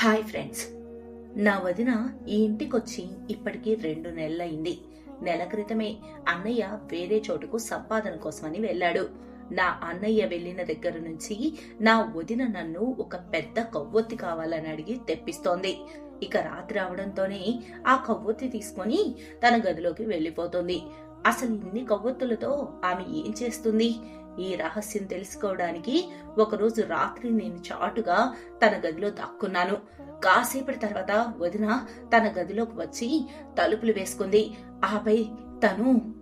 Hi friends. నా వదిన ఈ ఇంటికొచ్చి ఇప్పటికి రెండు నెలలైంది నెల క్రితమే అన్నయ్య వేరే చోటుకు సంపాదన కోసమని వెళ్ళాడు. నా అన్నయ్య వెళ్ళిన దగ్గర నుంచి నా వదిన నన్ను ఒక పెద్ద కొవ్వొత్తి కావాలని అడిగి తెప్పిస్తోంది. ఇక రాత్రి అవడంతోనే ఆ కొవ్వొత్తి తీసుకొని తన గదిలోకి వెళ్ళిపోతుంది. అసలు ఇన్ని కొవ్వొత్తులతో ఆమె ఏం చేస్తుంది? ఈ రహస్యం తెలుసుకోవడానికి ఒకరోజు రాత్రి నేను చాటుగా తన గదిలో దాక్కున్నాను. కాసేపటి తర్వాత వదిన తన గదిలోకి వచ్చి తలుపులు వేసుకుంది. ఆపై తను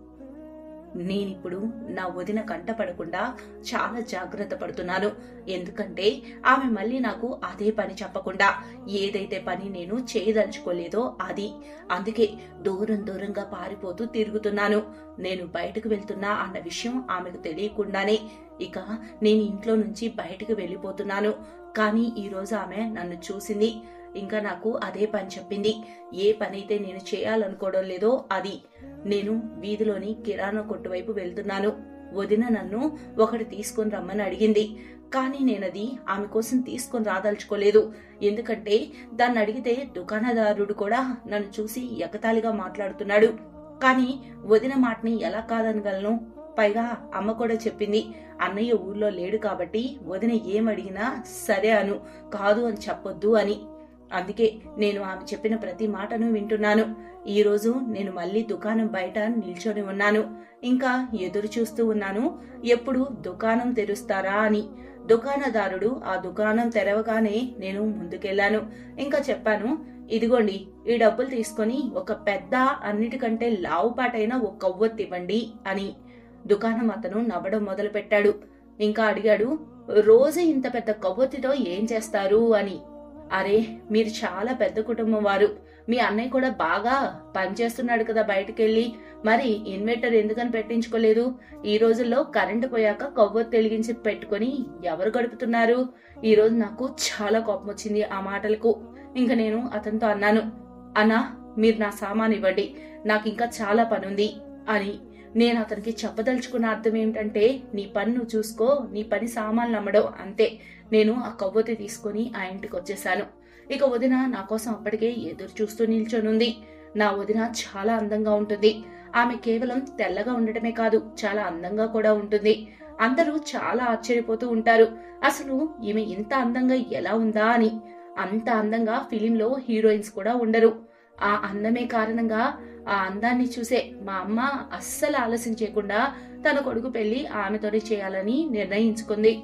నేనిప్పుడు నా వదిన కంట పడకుండా చాలా జాగ్రత్త పడుతున్నాను. ఎందుకంటే ఆమె మళ్ళీ నాకు అదే పని చెప్పకుండా ఏదైతే పని నేను చేయదలుచుకోలేదో అది. అందుకే దూరం దూరంగా పారిపోతూ తిరుగుతున్నాను. నేను బయటకు వెళ్తున్నా అన్న విషయం ఆమెకు తెలియకుండానే ఇక నేను ఇంట్లో నుంచి బయటకు వెళ్ళిపోతున్నాను. కానీ ఈరోజు ఆమె నన్ను చూసింది. ఇంకా నాకు అదే పని చెప్పింది. ఏ పని అయితే నేను చేయాలనుకోవడం లేదో అది. నేను వీధిలోని కిరాణా కొట్టు వైపు వెళ్తున్నాను. వదిన నన్ను ఒకటి తీసుకొని రమ్మని అడిగింది. కానీ నేనది ఆమె కోసం తీసుకొని రాదలుచుకోలేదు. ఎందుకంటే దాన్ని అడిగితే దుకాణదారుడు కూడా నన్ను చూసి ఎగతాళిగా మాట్లాడుతున్నాడు. కానీ వదిన మాటని ఎలా కాదనగలను? పైగా అమ్మ కూడా చెప్పింది. అన్నయ్య ఊర్లో లేడు కాబట్టి వదిన ఏమడిగినా సరే అను. కాదు అని చెప్పొద్దు అని. అందుకే నేను ఆమె చెప్పిన ప్రతి మాటను వింటున్నాను. ఈరోజు నేను మళ్ళీ దుకాణం బయట నిల్చొని ఉన్నాను. ఇంకా ఎదురు చూస్తూ ఉన్నాను. ఎప్పుడు దుకాణం తెరుస్తారా అని. దుకాణదారుడు ఆ దుకాణం తెరవగానే నేను ముందుకెళ్ళాను ఇంకా చెప్పాను ఇదిగోండి ఈ డబ్బులు తీసుకొని ఒక పెద్ద అన్నిటికంటే లావుపాటైన ఒక కొవ్వొత్తి ఇవ్వండి అని. దుకాణం అతను నవ్వడం మొదలుపెట్టాడు. ఇంకా అడిగాడు రోజు ఇంత పెద్ద కొవ్వొత్తితో ఏం చేస్తారు? అని. అరే మీరు చాలా పెద్ద కుటుంబం వారు. మీ అన్నయ్య కూడా బాగా పనిచేస్తున్నాడు కదా బయటకెళ్ళి. మరి ఇన్వర్టర్ ఎందుకని పెట్టించుకోలేదు? ఈ రోజుల్లో కరెంటు పోయాక కొవ్వొత్తి తెలిగించి పెట్టుకొని ఎవరు గడుపుతున్నారు? ఈ రోజు నాకు చాలా కోపం వచ్చింది ఆ మాటలకు. ఇంకా నేను అతనితో అన్నాను అన్నా మీరు నా సామాన్ ఇవ్వండి. నాకు ఇంకా చాలా పనుంది అని. నేను అతనికి చెప్పదలుచుకున్న అర్థం ఏమిటంటే నీ పని నువ్వు చూసుకో నీ పని సామాన్లు అమ్మడం అంతే. నేను ఆ కొవ్వొత్తి తీసుకుని ఆ ఇంటికి వచ్చేసాను ఇక వదిన నా కోసం అప్పటికే ఎదురు చూస్తూ నిల్చొనుంది. నా వదిన చాలా అందంగా ఉంటుంది. ఆమె కేవలం తెల్లగా ఉండటమే కాదు చాలా అందంగా కూడా ఉంటుంది. అందరూ చాలా ఆశ్చర్యపోతూ ఉంటారు. అసలు ఈమె ఇంత అందంగా ఎలా ఉందా అని. అంత అందంగా ఫిలింలో హీరోయిన్స్ కూడా ఉండరు. ఆ అందమే కారణంగా ఆ అందాన్ని చూసే మా అమ్మ అస్సలు ఆలస్యం చేయకుండా తన కొడుకు పెళ్ళి ఆమెతోనే చేయాలని నిర్ణయించుకుంది.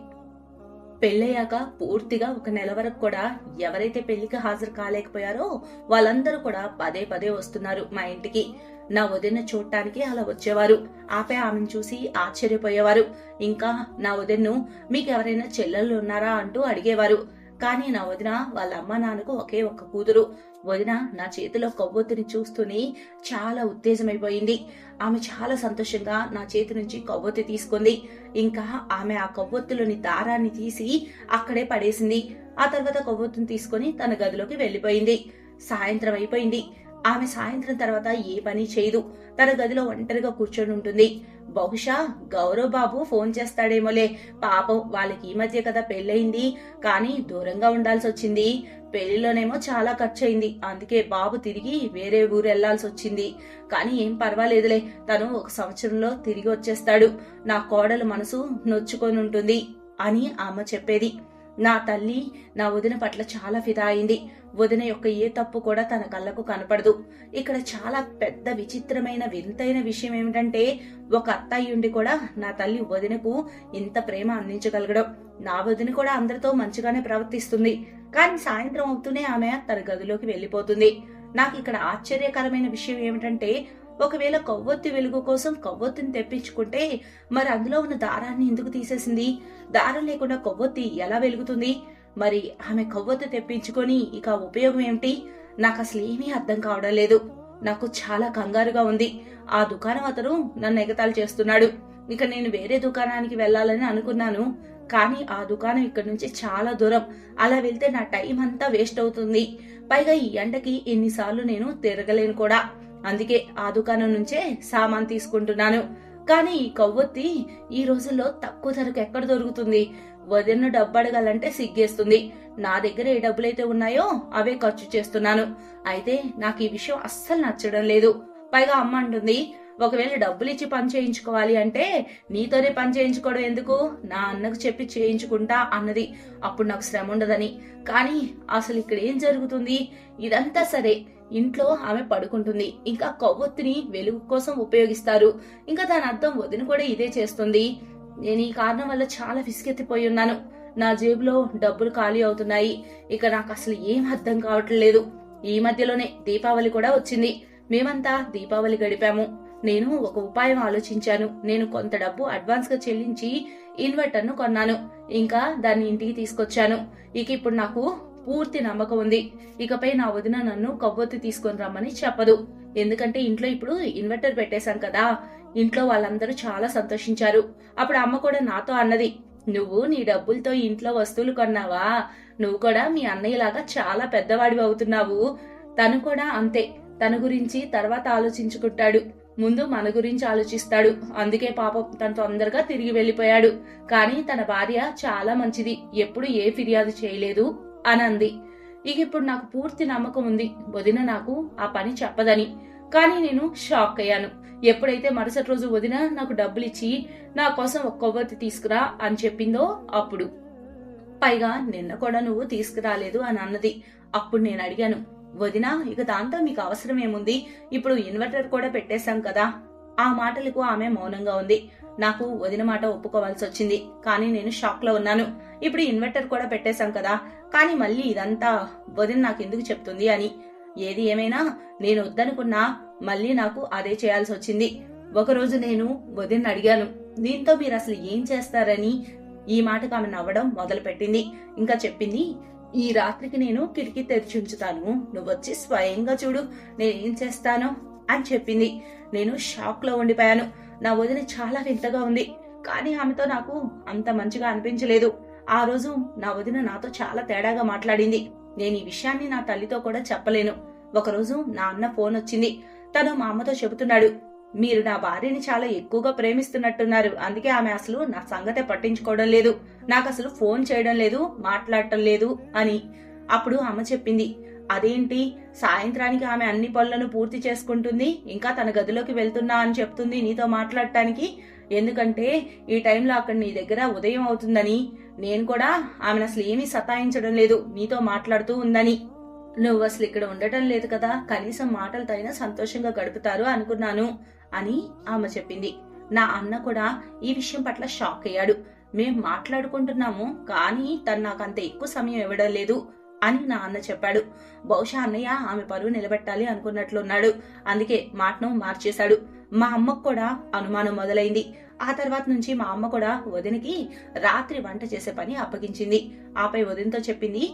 పెళ్ళయ్యాక పూర్తిగా ఒక నెల వరకు కూడా ఎవరైతే పెళ్ళికి హాజరు కాలేకపోయారో వాళ్ళందరూ కూడా పదే పదే వస్తున్నారు మా ఇంటికి. నా వదిన చూడటానికి అలా వచ్చేవారు. ఆపై ఆమెను చూసి ఆశ్చర్యపోయేవారు. ఇంకా నా వదిన్ను మీకు ఎవరైనా చెల్లెళ్ళు ఉన్నారా? అంటూ అడిగేవారు. కానీ నా వదిన వాళ్ళ అమ్మ నాన్నకు ఒకే ఒక్క కూతురు. వదిన నా చేతిలో కొవ్వొత్తిని చూస్తూనే చాలా ఉత్తేజమైపోయింది. ఆమె చాలా సంతోషంగా నా చేతి నుంచి కొవ్వొత్తి తీసుకుంది. ఇంకా ఆమె ఆ కొవ్వొత్తులోని దారాన్ని తీసి అక్కడే పడేసింది. ఆ తర్వాత కొవ్వొత్తుని తీసుకొని తన గదిలోకి వెళ్ళిపోయింది. సాయంత్రం అయిపోయింది. ఆమె సాయంత్రం తర్వాత ఏ పని చేయదు. తన గదిలో ఒంటరిగా కూర్చొని ఉంటుంది. బహుశా గౌరవ్ బాబు ఫోన్ చేస్తాడేమోలే. పాపం వాళ్ళకి ఈ మధ్య కదా పెళ్ళయింది. కానీ దూరంగా ఉండాల్సి వచ్చింది. పెళ్ళిలోనేమో చాలా ఖర్చు అయింది అందుకే బాబు తిరిగి వేరే ఊరు వెళ్ళాల్సి వచ్చింది. కానీ ఏం పర్వాలేదులే. తను ఒక సంవత్సరంలో తిరిగి వచ్చేస్తాడు. నా కోడలు మనసు నొచ్చుకొని ఉంటుంది అని అమ్మ చెప్పేది. నా తల్లి నా వదిన పట్ల చాలా ఫిదా అయింది. వదిన యొక్క ఏ తప్పు కూడా తన కళ్ళకు కనపడదు. ఇక్కడ చాలా పెద్ద విచిత్రమైన వింతైన విషయం ఏమిటంటే ఒక అత్తయ్యుండి కూడా నా తల్లి వదినకు ఇంత ప్రేమ అందించగలగడం. నా వదిన కూడా అందరితో మంచిగానే ప్రవర్తిస్తుంది. కానీ సాయంత్రం అవుతూనే ఆమె తన గదిలోకి వెళ్ళిపోతుంది నాకు ఇక్కడ ఆశ్చర్యకరమైన విషయం ఏమిటంటే ఒకవేళ కొవ్వొత్తి వెలుగు కోసం కొవ్వొత్తిని తెప్పించుకుంటే మరి అందులో ఉన్న దారాన్ని ఎందుకు తీసేసింది? దారం లేకుండా కొవ్వొత్తి ఎలా వెలుగుతుంది? మరి ఆమె కొవ్వొత్తి తెప్పించుకొని ఇక ఉపయోగం ఏమిటి? నాకు అసలు ఏమీ అర్థం కావడం లేదు. నాకు చాలా కంగారుగా ఉంది. ఆ దుకాణం అతను నన్ను ఎగతాళి చేస్తున్నాడు. ఇక నేను వేరే దుకాణానికి వెళ్ళాలని అనుకున్నాను. కానీ ఆ దుకాణం ఇక్కడ నుంచి చాలా దూరం. అలా వెళ్తే నా టైం అంతా వేస్ట్ అవుతుంది. పైగా ఈ ఎండకి ఎన్నిసార్లు నేను తిరగలేను కూడా. అందుకే ఆ దుకాణం నుంచే సామాన్ తీసుకుంటున్నాను. కానీ ఈ కొవ్వొత్తి ఈ రోజుల్లో తక్కువ ధరకు ఎక్కడ దొరుకుతుంది? వదిన డబ్బు అడగాలంటే సిగ్గేస్తుంది. నా దగ్గర ఏ డబ్బులైతే ఉన్నాయో అవే ఖర్చు చేస్తున్నాను. అయితే నాకు ఈ విషయం అస్సలు నచ్చడం లేదు. పైగా అమ్మ అంటుంది ఒకవేళ డబ్బులు ఇచ్చి పని చేయించుకోవాలి అంటే నీతోనే పని చేయించుకోవడం ఎందుకు? నా అన్నకు చెప్పి చేయించుకుంటా అన్నది. అప్పుడు నాకు శ్రమ ఉండదని. కానీ అసలు ఇక్కడ ఏం జరుగుతుంది? ఇదంతా సరే. ఇంట్లో ఆమె పడుకుంటుంది. ఇంకా కొవ్వొత్తిని వెలుగు కోసం ఉపయోగిస్తారు. ఇంకా దాని అర్థం వదిన కూడా ఇదే చేస్తుంది. నేను ఈ కారణం వల్ల చాలా విసిగెత్తిపోయి ఉన్నాను. నా జేబులో డబ్బులు ఖాళీ అవుతున్నాయి. ఇక నాకు అసలు ఏం అర్థం కావట్లేదు ఈ మధ్యలోనే దీపావళి కూడా వచ్చింది. మేమంతా దీపావళి గడిపాము. నేను ఒక ఉపాయం ఆలోచించాను. నేను కొంత డబ్బు అడ్వాన్స్గా చెల్లించి ఇన్వర్టర్ను కొన్నాను. ఇంకా దాన్ని ఇంటికి తీసుకొచ్చాను. ఇక ఇప్పుడు నాకు పూర్తి నమ్మకం ఉంది. ఇకపై నా వదిన నన్ను కొవ్వొత్తి తీసుకొని రమ్మని చెప్పదు. ఎందుకంటే ఇంట్లో ఇప్పుడు ఇన్వర్టర్ పెట్టేశాం కదా. ఇంట్లో వాళ్ళందరూ చాలా సంతోషించారు. అప్పుడు అమ్మ కూడా నాతో అన్నది నువ్వు నీ డబ్బులతో ఇంట్లో వస్తువులు కొన్నావా? నువ్వు కూడా మీ అన్నయ్యలాగా చాలా పెద్దవాడివి అవుతున్నావు. తను కూడా అంతే. తన గురించి తర్వాత ఆలోచించుకుంటాడు. ముందు మన గురించి ఆలోచిస్తాడు. అందుకే పాపం తను తొందరగా తిరిగి వెళ్ళిపోయాడు. కానీ తన భార్య చాలా మంచిది. ఎప్పుడు ఏ ఫిర్యాదు చేయలేదు. అని అంది ఇక ఇప్పుడు నాకు పూర్తి నమ్మకం ఉంది. వదిన నాకు ఆ పని చెప్పదని. కానీ నేను షాక్ అయ్యాను. ఎప్పుడైతే మరుసటి రోజు వదిన నాకు డబ్బులు ఇచ్చి నా కోసం ఒక కొవ్వొత్తి తీసుకురా అని చెప్పిందో అప్పుడు. పైగా నిన్న కూడా నువ్వు తీసుకురాలేదు అని అన్నది. అప్పుడు నేను అడిగాను వదినా ఇక దాంతో మీకు అవసరం ఏముంది? ఇప్పుడు ఇన్వర్టర్ కూడా పెట్టేశాం కదా. ఆ మాటలకు ఆమె మౌనంగా ఉంది. నాకు వదిన మాట ఒప్పుకోవాల్సి వచ్చింది కానీ నేను షాక్లో ఉన్నాను. ఇప్పుడు ఇన్వర్టర్ కూడా పెట్టేశాం కదా. కానీ మళ్ళీ ఇదంతా వదిన నాకు ఎందుకు చెప్తుంది అని. ఏది ఏమైనా నేను వద్దనుకున్నా మళ్ళీ నాకు అదే చేయాల్సి వచ్చింది ఒకరోజు నేను వదిన అడిగాను. దీంతో మీరు అసలు ఏం చేస్తారని? ఈ మాటకు ఆమె నవ్వడం మొదలు పెట్టింది ఇంకా చెప్పింది ఈ రాత్రికి నేను కిటికీ తెరిచి ఉంచుతాను. నువ్వు వచ్చి స్వయంగా చూడు నేనేం చేస్తాను అని చెప్పింది. నేను షాక్లో ఉండిపోయాను. నా వదిన చాలా వింతగా ఉంది. కానీ ఆమెతో నాకు అంత మంచిగా అనిపించలేదు. ఆ రోజు నా వదిన నాతో చాలా తేడాగా మాట్లాడింది. నేను ఈ విషయాన్ని నా తల్లితో కూడా చెప్పలేను. ఒకరోజు నా అన్న ఫోన్ వచ్చింది. తను మా అమ్మతో చెబుతున్నాడు. మీరు నా భార్యని చాలా ఎక్కువగా ప్రేమిస్తున్నట్టున్నారు. అందుకే ఆమె అసలు నా సంగతే పట్టించుకోవడం లేదు. నాకు అసలు ఫోన్ చేయడం లేదు మాట్లాడటం లేదు అని అప్పుడు అమ్మ చెప్పింది. అదేంటి? సాయంత్రానికి ఆమె అన్ని పనులను పూర్తి చేసుకుంటుంది. ఇంకా తన గదిలోకి వెళ్తున్నా అని చెప్తుంది నీతో మాట్లాడటానికి. ఎందుకంటే ఈ టైంలో అక్కడ నీ దగ్గర ఉదయం అవుతుందని. నేను కూడా ఆమెను అసలు ఏమీ సతాయించడం లేదు. నీతో మాట్లాడుతూ ఉందని. నువ్వు అసలు ఇక్కడ ఉండటం లేదు కదా. కనీసం మాటలతో సంతోషంగా గడుపుతారు అనుకున్నాను అని ఆమె చెప్పింది. నా అన్న కూడా ఈ విషయం పట్ల షాక్ అయ్యాడు. మేం మాట్లాడుకుంటున్నాము కానీ తను నాకు అంత ఎక్కువ సమయం ఇవ్వడం లేదు. అని నా అన్న చెప్పాడు. బహుశా అన్నయ్య ఆమె పరువు నిలబెట్టాలి అనుకున్నట్లున్నాడు. అందుకే మాటను మార్చేశాడు. మా అమ్మకు కూడా అనుమానం మొదలైంది. ఆ తర్వాత నుంచి మా అమ్మ కూడా వదినకి రాత్రి వంట చేసే పని అప్పగించింది. ఆపై వదినతో చెప్పింది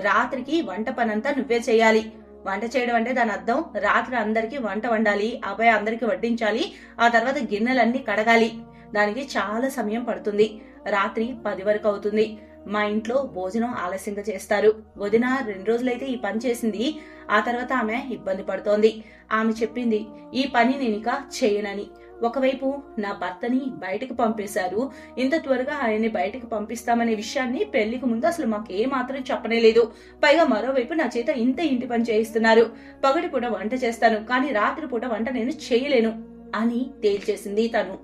రాత్రికి వంట పనంతా నువ్వే చేయాలి. వంట చేయడం అంటే దాని అర్థం రాత్రి అందరికి వంట వండాలి ఆపై అందరికి వడ్డించాలి ఆ తర్వాత గిన్నెలన్నీ కడగాలి. దానికి చాలా సమయం పడుతుంది. రాత్రి పది వరకు అవుతుంది. మా ఇంట్లో భోజనం ఆలస్యంగా చేస్తారు. వదిన రెండు రోజులైతే ఈ పని చేసింది. ఆ తర్వాత ఆమె ఇబ్బంది పడుతోంది. ఆమె చెప్పింది ఈ పని నేను ఇక చేయనని. ఒకవైపు నా భర్తని బయటకు పంపేశారు. ఇంత త్వరగా ఆయన్ని బయటకు పంపిస్తామనే విషయాన్ని పెళ్ళికి ముందు అసలు మాకు ఏమాత్రం మాత్రం చెప్పనే లేదు. పైగా మరోవైపు నా చేత ఇంత ఇంటి పని చేయిస్తున్నారు. పగటి పూట వంట చేస్తాను కానీ రాత్రి పూట వంట నేను చేయలేను అని తేల్చేసింది తను.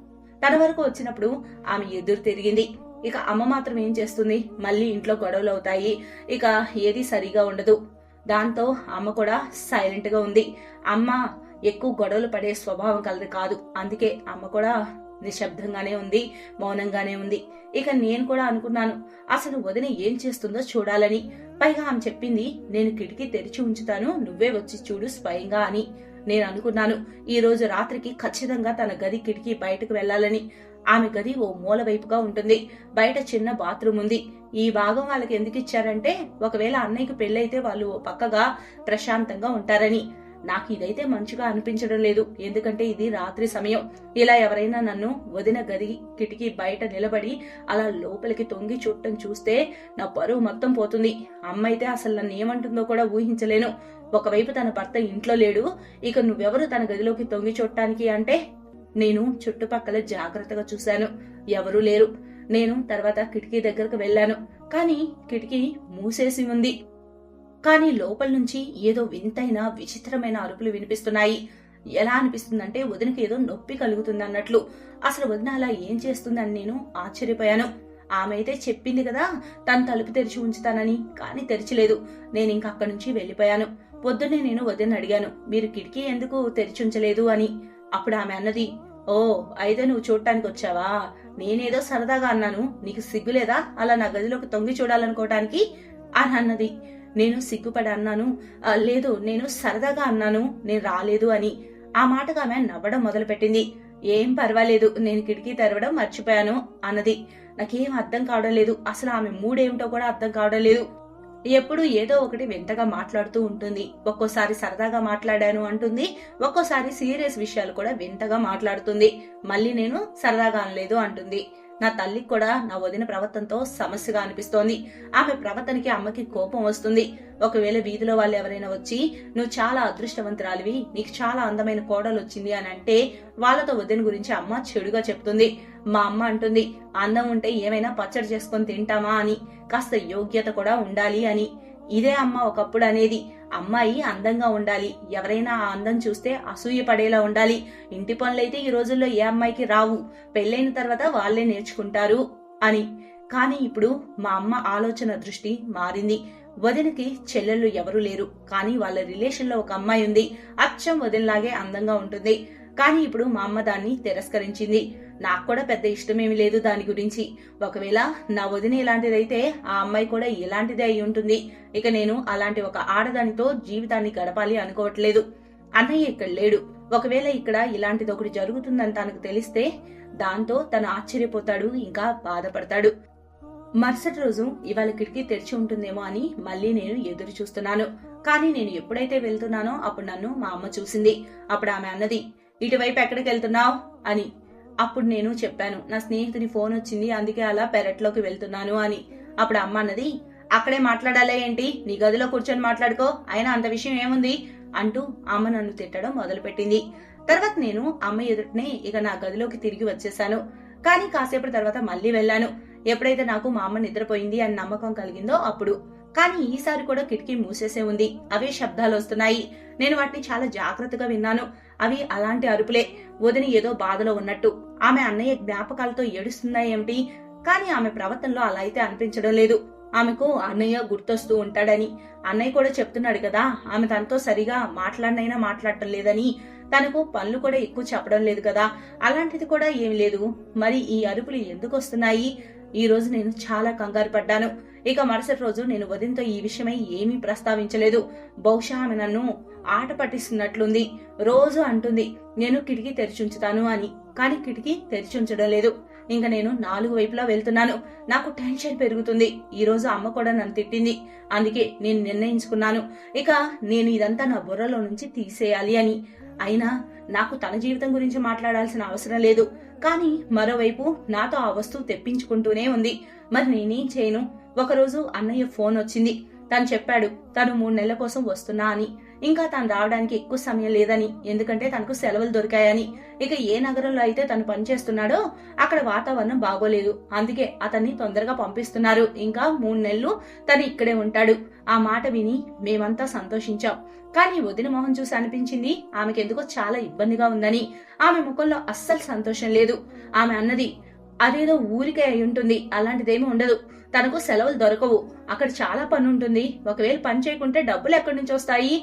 తన వరకు వచ్చినప్పుడు ఆమె ఎదురు తిరిగింది. ఇక అమ్మ మాత్రం ఏం చేస్తుంది? మళ్ళీ ఇంట్లో గొడవలు అవుతాయి. ఇక ఏది సరిగా ఉండదు. దాంతో అమ్మ కూడా సైలెంట్గా ఉంది. అమ్మ ఎక్కువ గొడవలు పడే స్వభావం కలది కాదు. అందుకే అమ్మ కూడా నిశ్శబ్దంగానే ఉంది మౌనంగానే ఉంది. ఇక నేను కూడా అనుకున్నాను అసలు వదిన ఏం చేస్తుందో చూడాలని. పైగా ఆమె చెప్పింది నేను కిటికీ తెరిచి ఉంచుతాను నువ్వే వచ్చి చూడు స్వయంగా అని. నేను అనుకున్నాను ఈ రోజు రాత్రికి ఖచ్చితంగా తన గది కిటికీ బయటకు వెళ్ళాలని ఆమె గది ఓ మూల వైపుగా ఉంటుంది. బయట చిన్న బాత్రూమ్ ఉంది. ఈ భాగం వాళ్ళకి ఎందుకు ఇచ్చారంటే ఒకవేళ అన్నయ్యకి పెళ్ళైతే వాళ్ళు ఓ పక్కగా ప్రశాంతంగా ఉంటారని. నాకు ఇదైతే మంచిగా అనిపించడం లేదు. ఎందుకంటే ఇది రాత్రి సమయం. ఇలా ఎవరైనా నన్ను వదిన గది కిటికీ బయట నిలబడి అలా లోపలికి తొంగి చూడటం చూస్తే నా పరువు మొత్తం పోతుంది. అమ్మ అయితే అసలు నన్ను ఏమంటుందో కూడా ఊహించలేను. ఒకవైపు తన భర్త ఇంట్లో లేడు. ఇక నువ్వెవరు తన గదిలోకి తొంగి చూడటానికి అంటే నేను చుట్టుపక్కల జాగ్రత్తగా చూశాను. ఎవరూ లేరు. నేను తర్వాత కిటికీ దగ్గరకు వెళ్ళాను. కానీ కిటికీ మూసేసి ఉంది. కానీ లోపల నుంచి ఏదో వింతైన విచిత్రమైన అరుపులు వినిపిస్తున్నాయి. ఎలా అనిపిస్తుందంటే వదినకి ఏదో నొప్పి కలుగుతుంది అన్నట్లు. అసలు వదిన అలా ఏం చేస్తుందని నేను ఆశ్చర్యపోయాను. ఆమె అయితే చెప్పింది కదా తను తలుపు తెరిచి ఉంచుతానని. కానీ తెరిచలేదు. నేను ఇంకా అక్కడి నుంచి వెళ్ళిపోయాను. పొద్దున్నే నేను వదిన అడిగాను మీరు కిటికీ ఎందుకు తెరిచి ఉంచలేదు? అని. అప్పుడు ఆమె అన్నది ఓ అయితే నువ్వు చూడటానికి వచ్చావా నేనేదో సరదాగా అన్నాను. నీకు సిగ్గులేదా? అలా నా గదిలోకి తొంగి చూడాలనుకోవటానికి అని అన్నది. నేను సిగ్గుపడి అన్నాను. లేదు నేను సరదాగా అన్నాను. నేను రాలేదు అని. ఆ మాటగా ఆమె నవ్వడం మొదలుపెట్టింది. ఏం పర్వాలేదు నేను కిటికీ తెరవడం మర్చిపోయాను అన్నది. నాకేం అర్థం కావడం లేదు. అసలు ఆమె మూడేమిటో కూడా అర్థం కావడం లేదు ఎప్పుడు ఏదో ఒకటి వింతగా మాట్లాడుతూ ఉంటుంది. ఒక్కోసారి సరదాగా మాట్లాడాను అంటుంది. ఒక్కోసారి సీరియస్ విషయాలు కూడా వింతగా మాట్లాడుతుంది. మళ్ళీ నేను సరదాగా అనలేదు అంటుంది. నా తల్లికి కూడా నా వదిన ప్రవర్తనతో సమస్యగా అనిపిస్తోంది. ఆమె ప్రవర్తనకి అమ్మకి కోపం వస్తుంది. ఒకవేళ వీధిలో వాళ్ళు ఎవరైనా వచ్చి నువ్వు చాలా అదృష్టవంతురాలివి నీకు చాలా అందమైన కోడలు వచ్చింది అని అంటే వాళ్ళతో వదిన గురించి అమ్మ చెడుగా చెప్తుంది. మా అమ్మ అంటుంది అందం ఉంటే ఏమైనా పచ్చడి చేసుకొని తింటామా అని. కాస్త యోగ్యత కూడా ఉండాలి అని. ఇదే అమ్మ ఒకప్పుడు అనేది. అమ్మాయి అందంగా ఉండాలి. ఎవరైనా ఆ అందం చూస్తే అసూయ పడేలా ఉండాలి. ఇంటి పనులైతే ఈ రోజుల్లో ఏ అమ్మాయికి రావు. పెళ్ళైన తర్వాత వాళ్ళే నేర్చుకుంటారు అని. కానీ ఇప్పుడు మా అమ్మ ఆలోచన దృష్టి మారింది. వదినకి చెల్లెళ్ళు ఎవరూ లేరు. కానీ వాళ్ళ రిలేషన్లో ఒక అమ్మాయి ఉంది. అచ్చం వదినలాగే అందంగా ఉంటుంది. కానీ ఇప్పుడు మా అమ్మ దాన్ని తిరస్కరించింది. నాకు కూడా పెద్ద ఇష్టమేమి లేదు దాని గురించి. ఒకవేళ నా వదిన ఇలాంటిదైతే ఆ అమ్మాయి కూడా ఇలాంటిదే అయి ఉంటుంది. ఇక నేను అలాంటి ఒక ఆడదానితో జీవితాన్ని గడపాలి అనుకోవట్లేదు. అన్నయ్య ఇక్కడ లేడు. ఒకవేళ ఇక్కడ ఇలాంటిది ఒకటి జరుగుతుందని తనకు తెలిస్తే దాంతో తను ఆశ్చర్యపోతాడు ఇంకా బాధపడతాడు. మరుసటి రోజు ఇవాళ కిటికీ తెరిచి ఉంటుందేమో అని మళ్ళీ నేను ఎదురు చూస్తున్నాను. కానీ నేను ఎప్పుడైతే వెళ్తున్నానో అప్పుడు నన్ను మా అమ్మ చూసింది. అప్పుడు ఆమె అన్నది ఇటువైపు ఎక్కడికి వెళ్తున్నావు? అని. అప్పుడు నేను చెప్పాను నా స్నేహితుని ఫోన్ వచ్చింది అందుకే అలా పెరట్లోకి వెళ్తున్నాను అని. అప్పుడు అమ్మ అన్నది అక్కడే మాట్లాడాలా ఏంటి? నీ గదిలో కూర్చొని మాట్లాడుకో అయినా అంత విషయం ఏముంది? అంటూ అమ్మ నన్ను తిట్టడం మొదలుపెట్టింది. తర్వాత నేను అమ్మ ఎదుటనే ఇక నా గదిలోకి తిరిగి వచ్చేసాను. కానీ కాసేపటి తర్వాత మళ్ళీ వెళ్ళాను. ఎప్పుడైతే నాకు మా అమ్మ నిద్రపోయింది అని నమ్మకం కలిగిందో అప్పుడు. కానీ ఈసారి కూడా కిటికీ మూసేసే ఉంది. అవే శబ్దాలు వస్తున్నాయి. నేను వాటిని చాలా జాగ్రత్తగా విన్నాను. అవి అలాంటి అరుపులే. వదిన ఏదో బాధలో ఉన్నట్టు. ఆమె అన్నయ్య జ్ఞాపకాలతో ఏడుస్తుందా ఏమిటి? కానీ ఆమె ప్రవర్తనలో అలా అయితే అనిపించడం లేదు. ఆమెకు అన్నయ్య గుర్తొస్తూ ఉంటాడని. అన్నయ్య కూడా చెప్తున్నాడు కదా ఆమె తనతో సరిగా మాట్లాడినైనా మాట్లాడటం లేదని. తనకు పనులు కూడా ఎక్కువ చెప్పడం లేదు కదా అలాంటిది కూడా ఏమి లేదు. మరి ఈ అరుపులు ఎందుకు వస్తున్నాయి? ఈ రోజు నేను చాలా కంగారు పడ్డాను. ఇక మరుసటి రోజు నేను వదినతో ఈ విషయమై ఏమీ ప్రస్తావించలేదు. బహుశా ఆమె నన్ను ఆట పట్టిస్తున్నట్లుంది. రోజు అంటుంది నేను కిటికీ తెరిచుంచుతాను అని. కానీ కిటికీ తెరిచుంచడం లేదు. ఇంకా నేను నాలుగు వైపులా వెళ్తున్నాను. నాకు టెన్షన్ పెరుగుతుంది. ఈ రోజు అమ్మ కూడా నన్ను తిట్టింది. అందుకే నేను నిర్ణయించుకున్నాను. ఇక నేను ఇదంతా నా బుర్రలో నుంచి తీసేయాలి అని. అయినా నాకు తన జీవితం గురించి మాట్లాడాల్సిన అవసరం లేదు. కానీ మరోవైపు నాతో ఆ వస్తువు తెప్పించుకుంటూనే ఉంది. మరి నేనేం చేయను? ఒకరోజు అన్నయ్య ఫోన్ వచ్చింది. తను చెప్పాడు తను మూడు నెలల కోసం వస్తున్నా అని. ఇంకా తను రావడానికి ఎక్కువ సమయం లేదని ఎందుకంటే తనకు సెలవులు దొరికాయని. ఇక ఏ నగరంలో అయితే తను పనిచేస్తున్నాడో అక్కడ వాతావరణం బాగోలేదు. అందుకే అతన్ని తొందరగా పంపిస్తున్నారు. ఇంకా మూడు నెలలు తను ఇక్కడే ఉంటాడు. ఆ మాట విని మేమంతా సంతోషించాం. కానీ వదిన మొహం చూసి అనిపించింది ఆమెకెందుకో చాలా ఇబ్బందిగా ఉందని. ఆమె ముఖంలో అస్సలు సంతోషం లేదు. ఆమె అన్నది అదేదో ఊరికే అయి ఉంటుంది. అలాంటిదేమీ ఉండదు. తనకు సెలవులు దొరకవు. అక్కడ చాలా పని ఉంటుంది ఒకవేళ పని చేయకుంటే డబ్బులు ఎక్కడి నుంచి వస్తాయి?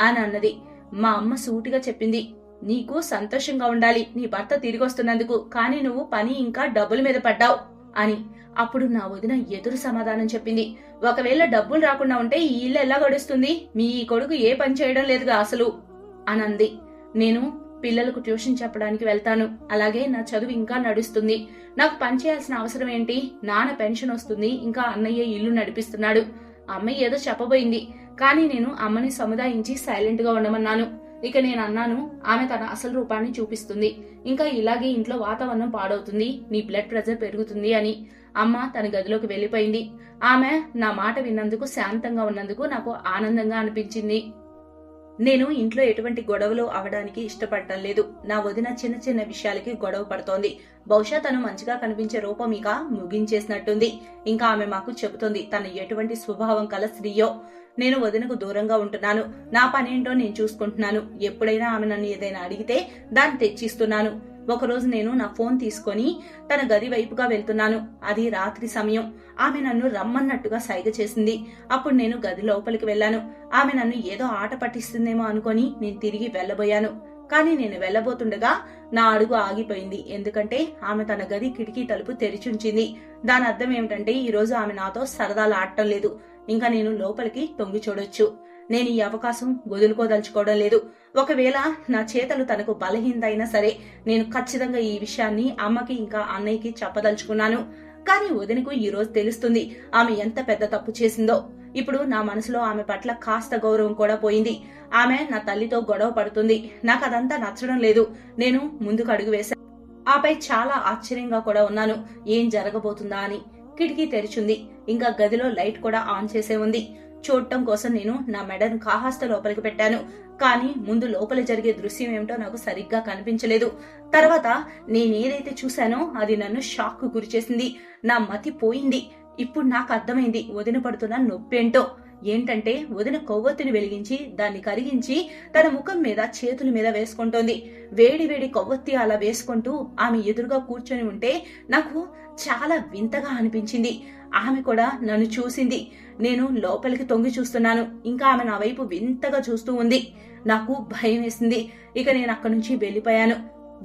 అని అన్నది. మా అమ్మ సూటిగా చెప్పింది. నీకు సంతోషంగా ఉండాలి. నీ భర్త తిరిగి వస్తున్నందుకు కానీ నువ్వు పని ఇంకా డబ్బుల మీద పడ్డావు అని. అప్పుడు నా వదిన ఎదురు సమాధానం చెప్పింది. ఒకవేళ డబ్బులు రాకుండా ఉంటే ఈ ఇల్లు ఎలా గడుస్తుంది? మీ ఈ కొడుకు ఏ పని చేయడం లేదుగా అసలు అనంది. నేను పిల్లలకు ట్యూషన్ చెప్పడానికి వెళ్తాను. అలాగే నా చదువు ఇంకా నడుస్తుంది. నాకు పని చేయాల్సిన అవసరం ఏంటి? నాన్న పెన్షన్ వస్తుంది. ఇంకా అన్నయ్య ఇల్లు నడిపిస్తున్నాడు. అమ్మ ఏదో చెప్పబోయింది. కానీ నేను అమ్మని సముదాయించి సైలెంట్గా ఉండమన్నాను. ఇక నేను అన్నాను ఆమె తన అసలు రూపాన్ని చూపిస్తుంది. ఇంకా ఇలాగే ఇంట్లో వాతావరణం పాడవుతుంది. నీ బ్లడ్ ప్రెషర్ పెరుగుతుంది అని. అమ్మ తన గదిలోకి వెళ్ళిపోయింది. ఆమె నా మాట విన్నందుకు శాంతంగా ఉన్నందుకు నాకు ఆనందంగా అనిపించింది. నేను ఇంట్లో ఎటువంటి గొడవలు అవడానికి ఇష్టపడటం లేదు. నా వదిన చిన్న చిన్న విషయాలకి గొడవ పడుతోంది. బహుశా తను మంచిగా కనిపించే రూపం ఇక ముగించేసినట్టుంది. ఇంకా ఆమె మాకు చెబుతుంది తను ఎటువంటి స్వభావం కల స్త్రీయో. నేను వదినకు దూరంగా ఉంటున్నాను. నా పనేంటో నేను చూసుకుంటున్నాను. ఎప్పుడైనా ఆమె నన్ను ఏదైనా అడిగితే దాన్ని తెచ్చిస్తున్నాను. ఒకరోజు నేను నా ఫోన్ తీసుకొని తన గది వైపుగా వెళ్తున్నాను. అది రాత్రి సమయం. ఆమె నన్ను రమ్మన్నట్టుగా సైగ చేసింది. అప్పుడు నేను గది లోపలికి వెళ్ళాను. ఆమె నన్ను ఏదో ఆట పట్టిస్తుందేమో అనుకొని నేను తిరిగి వెళ్ళబోయాను. కానీ నేను వెళ్ళబోతుండగా నా అడుగు ఆగిపోయింది. ఎందుకంటే ఆమె తన గది కిటికీ తలుపు తెరిచుంచింది దాని అర్థం ఏమిటంటే ఈరోజు ఆమె నాతో సరదాలు ఆడటం లేదు. ఇంకా నేను లోపలికి తొంగి చూడొచ్చు. నేను ఈ అవకాశం వదులుకోదలుచుకోవడం లేదు. ఒకవేళ నా చేతలు తనకు బలహీనదైనా సరే నేను ఖచ్చితంగా ఈ విషయాన్ని అమ్మకి ఇంకా అన్నయ్యకి చెప్పదలుచుకున్నాను. కానీ వదినకు ఈ రోజు తెలుస్తుంది ఆమె ఎంత పెద్ద తప్పు చేసిందో. ఇప్పుడు నా మనసులో ఆమె పట్ల కాస్త గౌరవం కూడా పోయింది. ఆమె నా తల్లితో గొడవ పడుతుంది. నాకు అదంతా నచ్చడం లేదు. నేను ముందుకు అడుగు వేశాను ఆపై చాలా ఆశ్చర్యంగా కూడా ఉన్నాను. ఏం జరగబోతుందా అని. కిటికీ తెరిచింది. ఇంకా గదిలో లైట్ కూడా ఆన్ చేసే ఉంది. చూడటం కోసం నేను నా మెడను కాహాస్త లోపలికి పెట్టాను. కానీ ముందు లోపల జరిగే దృశ్యం ఏమిటో నాకు సరిగ్గా కనిపించలేదు. తర్వాత నేనేదైతే చూశానో అది నన్ను షాక్ గురిచేసింది. నా మతి పోయింది. ఇప్పుడు నాకు అర్థమైంది. వదిన పడుతున్న నొప్పేంటో. ఏంటంటే వదిన కొవ్వొత్తిని వెలిగించి దాన్ని కరిగించి తన ముఖం మీద చేతుల మీద వేసుకుంటోంది. వేడి వేడి కొవ్వొత్తి అలా వేసుకుంటూ ఆమె ఎదురుగా కూర్చొని ఉంటే నాకు చాలా వింతగా అనిపించింది. ఆమె కూడా నన్ను చూసింది. నేను లోపలికి తొంగి చూస్తున్నాను. ఇంకా ఆమె నా వైపు వింతగా చూస్తూ ఉంది. నాకు భయం వేసింది. ఇక నేను అక్కడి నుంచి వెళ్ళిపోయాను.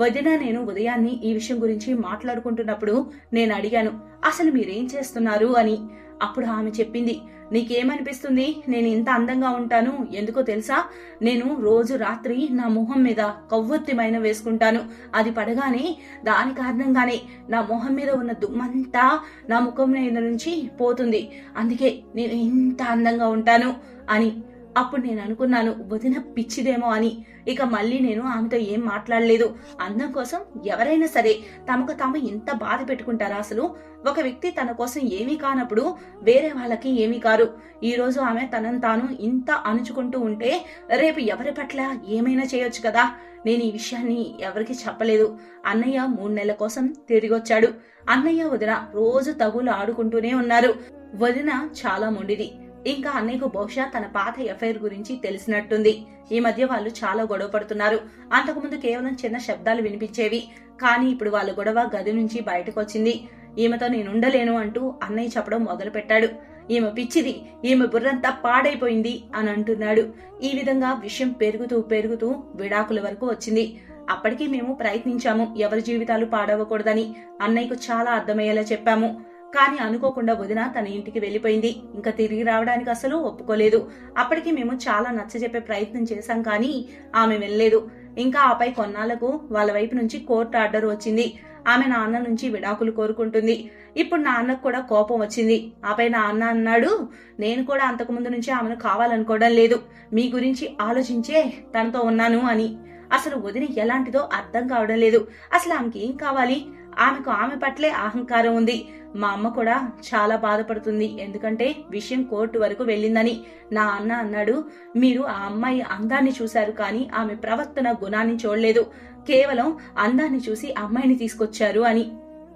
వదిన నేను ఉదయాన్ని ఈ విషయం గురించి మాట్లాడుకుంటున్నప్పుడు నేను అడిగాను అసలు మీరేం చేస్తున్నారు? అని. అప్పుడు ఆమె చెప్పింది నీకేమనిపిస్తుంది? నేను ఇంత అందంగా ఉంటాను. ఎందుకో తెలుసా? నేను రోజు రాత్రి నా మొహం మీద కొవ్వొత్తిమైన వేసుకుంటాను. అది పడగానే దాని కారణంగానే నా మొహం మీద ఉన్న దుమ్మంతా నా ముఖం మీద నుంచి పోతుంది. అందుకే నేను ఇంత అందంగా ఉంటాను అని అప్పుడు నేను అనుకున్నాను వదిన పిచ్చిదేమో అని. ఇక మళ్ళీ నేను ఆమెతో ఏం మాట్లాడలేదు. అందం కోసం ఎవరైనా సరే తమకు తాము ఇంత బాధ పెట్టుకుంటారా అసలు? ఒక వ్యక్తి తన కోసం ఏమీ కానప్పుడు వేరే వాళ్ళకి ఏమీ కారు ఈరోజు ఆమె తనను తాను ఇంత అణుచుకుంటూ ఉంటే రేపు ఎవరి పట్ల ఏమైనా చేయొచ్చు కదా? నేను ఈ విషయాన్ని ఎవరికి చెప్పలేదు. అన్నయ్య మూడు నెలల కోసం తిరిగొచ్చాడు. అన్నయ్య వదిన రోజు తగులు ఆడుకుంటూనే ఉన్నారు. వదిన చాలా మొండిది. ఇంకా అన్నయ్యకు బహుశా తన పాత ఎఫ్ఐఆర్ గురించి తెలిసినట్టుంది. ఈ మధ్య వాళ్ళు చాలా గొడవ పడుతున్నారు. అంతకుముందు కేవలం చిన్న శబ్దాలు వినిపించేవి. కానీ ఇప్పుడు వాళ్ళ గొడవ గది నుంచి బయటకు వచ్చింది ఈమెతో నేను ఉండలేను అంటూ అన్నయ్య చెప్పడం మొదలు పెట్టాడు ఈమె పిచ్చిది ఈమె బుర్రంతా పాడైపోయింది అని అంటున్నాడు. ఈ విధంగా విషయం పెరుగుతూ పెరుగుతూ విడాకుల వరకు వచ్చింది. అప్పటికి మేము ప్రయత్నించాము ఎవరి జీవితాలు పాడవకూడదని. అన్నయ్యకు చాలా అర్థమయ్యేలా చెప్పాము. కానీ అనుకోకుండా వదిన తన ఇంటికి వెళ్ళిపోయింది. ఇంకా తిరిగి రావడానికి అసలు ఒప్పుకోలేదు. అప్పటికి మేము చాలా నచ్చజెప్పే ప్రయత్నం చేశాం కానీ ఆమె వెళ్ళలేదు. ఇంకా ఆపై కొన్నాళ్ళకు వాళ్ళ వైపు నుంచి కోర్టు ఆర్డర్ వచ్చింది. ఆమె నాన్న నుంచి విడాకులు కోరుకుంటుంది. ఇప్పుడు నాన్నకు కూడా కోపం వచ్చింది. ఆపై నాన్న అన్నాడు నేను కూడా అంతకు ముందు నుంచి ఆమెను కావాలనుకోవడం లేదు. మీ గురించి ఆలోచించే తనతో ఉన్నాను అని. అసలు వదిన ఎలాంటిదో అర్థం కావడం లేదు. అసలు ఆమెకి ఏం కావాలి? ఆమెకు ఆమె పట్లే అహంకారం ఉంది. మా అమ్మ కూడా చాలా బాధపడుతుంది. ఎందుకంటే విషయం కోర్టు వరకు వెళ్ళిందని నా అన్న అన్నాడు. మీరు ఆ అమ్మాయి అందాన్ని చూశారు కానీ ఆమె ప్రవర్తన గుణాన్ని చూడలేదు. కేవలం అందాన్ని చూసి అమ్మాయిని తీసుకొచ్చారు అని.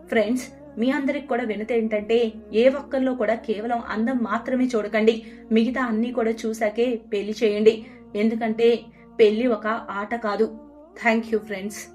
ఫ్రెండ్స్ మీ అందరికి కూడా వినత ఏంటంటే ఏ ఒక్కరిలో కూడా కేవలం అందం మాత్రమే చూడకండి. మిగతా అన్ని కూడా చూశాకే పెళ్ళి చేయండి. ఎందుకంటే పెళ్ళి ఒక ఆట కాదు. Thank you friends.